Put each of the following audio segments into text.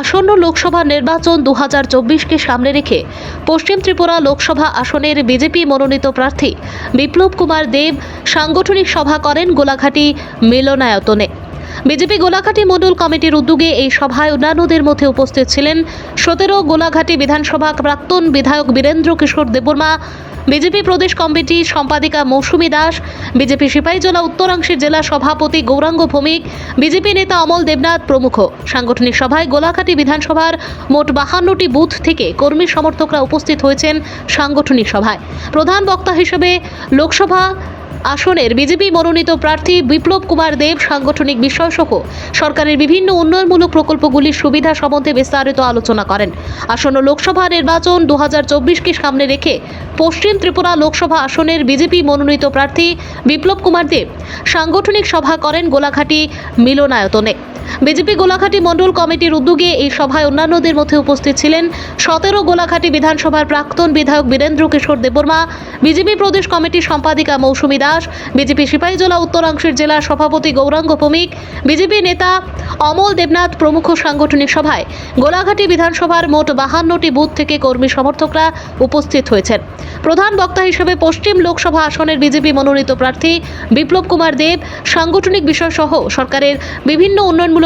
আসন্ন লোকসভা নির্বাচন দু হাজার সামনে রেখে পশ্চিম ত্রিপুরা লোকসভা আসনের বিজেপি মনোনীত প্রার্থী বিপ্লব কুমার দেব সাংগঠনিক সভা করেন গোলাঘাটি মিলনায়তনে। বিজেপি গোলাঘাটি মণ্ডল কমিটির উদ্যোগে এই সভায় অন্যান্যদের মধ্যে উপস্থিত ছিলেন সতেরো গোলাঘাটি বিধানসভা প্রাক্তন বিধায়ক বীরেন্দ্র কিশোর দেববর্মা, বিজেপি প্রদেশ কমিটি সম্পাদিকা মৌসুমী দাস, বিজেপি সিপাহীজলা উত্তরাংশের জেলা সভাপতি গৌরাঙ্গ ভৌমিক, বিজেপি নেতা অমল দেবনাথ প্রমুখ। সাংগঠনিক সভায় গোলাঘাটি বিধানসভার মোট বাহান্নটি বুথ থেকে কর্মী সমর্থকরা উপস্থিত হয়েছেন সাংগঠনিক সভায়। প্রধান বক্তা হিসেবে লোকসভা আসনের বিজেপি মনোনীত প্রার্থী বিপ্লব কুমার দেব সাংগঠনিক বিষয় সহ সরকারের বিভিন্ন উন্নয়নমূলক প্রকল্পগুলির সুবিধা সম্বন্ধে বিস্তারিত আলোচনা করেন। আসন্ন লোকসভা নির্বাচন দু চব্বিশকে সামনে রেখে পশ্চিম ত্রিপুরা লোকসভা আসনের বিজেপি মনোনীত প্রার্থী বিপ্লব কুমার দেব সাংগঠনিক সভা করেন গোলাঘাটি মিলনায়তনে। বিজেপি গোলাঘাটি মণ্ডল কমিটির উদ্যোগে এই সভায় অন্যান্যদের মধ্যে উপস্থিত ছিলেন সতেরো গোলাঘাটি বিধানসভার প্রাক্তন বিধায়ক বীরেন্দ্র কিশোর দেববর্মা, বিজেপি প্রদেশ কমিটির সম্পাদিকা মৌসুমী দাস, বিজেপি সিপাহীজলা উত্তরাংশের জেলা সভাপতি গৌরাঙ্গ ভৌমিক, বিজেপি নেতা অমল দেবনাথ প্রমুখ সাংগঠনিক সভায়। গোলাঘাটি বিধানসভার মোট বাহান্নটি বুথ থেকে কর্মী সমর্থকরা উপস্থিত হয়েছেন। প্রধান বক্তা হিসেবে পশ্চিম লোকসভা আসনের বিজেপি মনোনীত প্রার্থী বিপ্লব কুমার দেব, সাংগঠনিক বিষয়সহ সরকারের বিভিন্ন উন্নয়নমূলক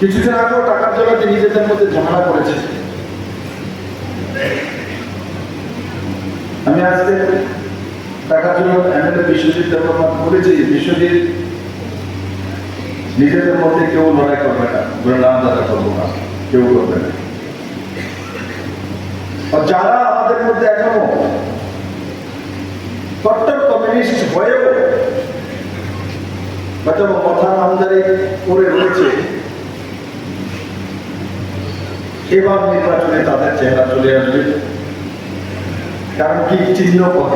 কিছুদিন আগেও টাকার জন্য নিজেদের মধ্যে ঝামেলা করেছে আমি আজকে টাকার জন্য এমএলএ বিশ্বজিৎ দেববর্মা বলেছি বিশ্বজিৎ নিজেদের মধ্যে কেউ লড়াই করবে না দাদা করব না। কেউ করবে না। যারা আমাদের মধ্যে এখনও কট্টর কমিউনিস্ট হয়েও হয়তো কথা আমদানি করে রয়েছে, এবার নির্বাচনে তাদের চেহারা চলে আসবে। কারণ কি? চিহ্ন কত?